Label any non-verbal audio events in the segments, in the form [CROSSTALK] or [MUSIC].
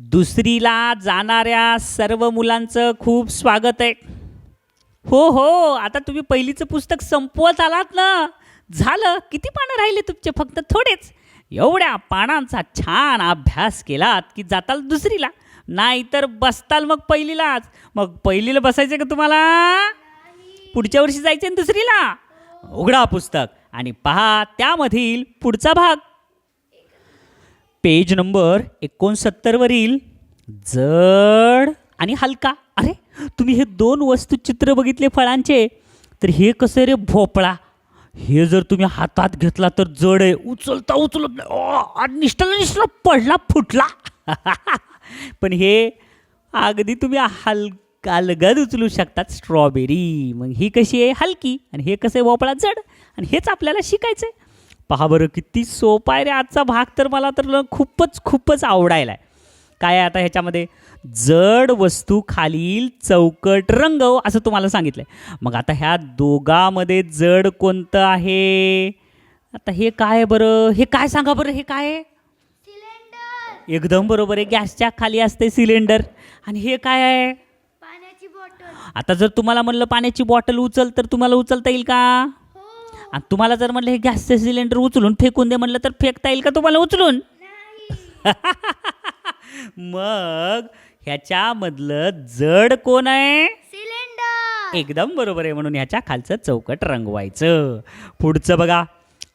दुसरीला जाणाऱ्या सर्व मुलांचं खूप स्वागत आहे. हो हो आता तुम्ही पहिलीचं पुस्तक संपवत आलात ना. झालं किती पानं राहिले तुमचे? फक्त थोडेच. एवढ्या पानांचा छान अभ्यास केलात की जाताल दुसरीला. नाहीतर बसताल मग पहिलीलाच. मग पहिलीला बसायचं का तुम्हाला? पुढच्या वर्षी जायचं ना दुसरीला? उघडा पुस्तक आणि पहा त्यामधील पुढचा भाग. पेज नंबर एकोणसत्तरवरील जड आणि हलका. अरे तुम्ही हे दोन वस्तुचित्र बघितले फळांचे तर हे कसं रे भोपळा? हे जर तुम्ही हातात घेतला तर जड आहे. उचलता उचलत नाही. निष्ठा निष्ठला निष्ठला पडला फुटला. [LAUGHS] पण हे अगदी तुम्ही हलका अलगद उचलू शकतात. स्ट्रॉबेरी मग ही कशी आहे? हलकी. आणि हे कसं आहे? भोपळा जड. आणि हेच आपल्याला शिकायचं आहे पहा बरं किती सोपा आहे रे आजचा भाग तर मला तर खूपच खूपच आवडायला आहे काय आहे आता ह्याच्यामध्ये? जड वस्तू खालील चौकट रंगव असं तुम्हाला सांगितलं आहे मग आता ह्या दोघामध्ये जड कोणतं आहे? आता हे काय आहे बरं? हे काय सांगा बरं हे काय आहे? एकदम बरोबर आहे गॅसच्या खाली असते सिलेंडर. आणि हे काय आहे? पाण्याची बॉटल. आता जर तुम्हाला म्हणलं पाण्याची बॉटल उचल तर तुम्हाला उचलता येईल का? आणि तुम्हाला जर म्हणलं हे गॅसचे सिलेंडर उचलून फेकून दे म्हणलं तर फेकता येईल का तुम्हाला उचलून? नाही [LAUGHS] मग ह्याच्यामधलं जड कोण आहे? सिलेंडर. एकदम बरोबर आहे म्हणून ह्याच्या खालचं चौकट रंगवायचं. पुढचं बघा.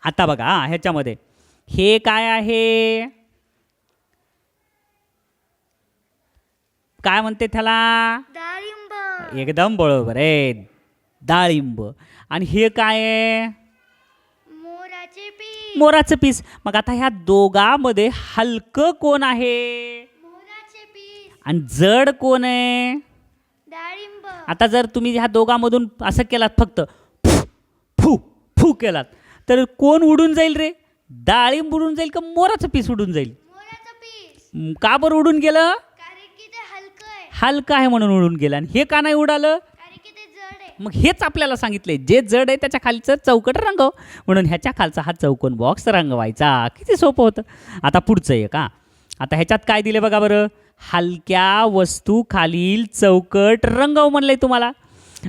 आता बघा ह्याच्यामध्ये. हे काय आहे? काय म्हणते त्याला? एकदम बरोबर आहे. डाळिंब. आणि हे काय आहे? मोराचे पीस. मग आता ह्या दोघांमध्ये हलकं कोण आहे? आणि जड कोण आहे? डाळिंब. आता जर तुम्ही ह्या दोघांमधून असं केलात फक्त फू फू फू केलात तर कोण उडून जाईल रे? डाळिंब उडून जाईल का मोराचं पीस उडून जाईल? का बरं उडून गेलं? हलकं आहे म्हणून उडून गेलं. आणि हे का नाही उडालं कारण की ते जड आहे मग हेच आपल्याला सांगितलंय. जे जड आहे त्याच्या खालचं चौकट रंगव म्हणून ह्याच्या खालचा हा चौकोन बॉक्स रंगवायचा किती सोपं होतं. आता पुढचं आहे का आता ह्याच्यात काय दिले बघा बरं? हलक्या वस्तू खालील चौकट रंगव म्हणलंय तुम्हाला.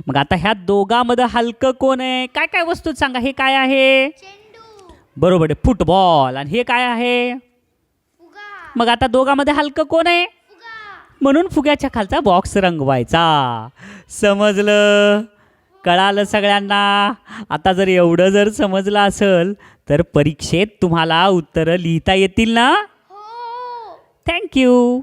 मग आता ह्या दोघांमध्ये हलकं कोण आहे? काय काय वस्तू सांगा? हे काय आहे? बरोबर आहे. फुटबॉल. आणि हे काय आहे? मग आता दोघांमध्ये हलकं कोण आहे? म्हणून फुग्याच्या खालचा बॉक्स रंगवायचा. समजलं? कळालं सगळ्यांना? आता जर एवढं जर समजलं असेल तर परीक्षेत तुम्हाला उत्तरं लिहिता येतील ना? हो. थँक्यू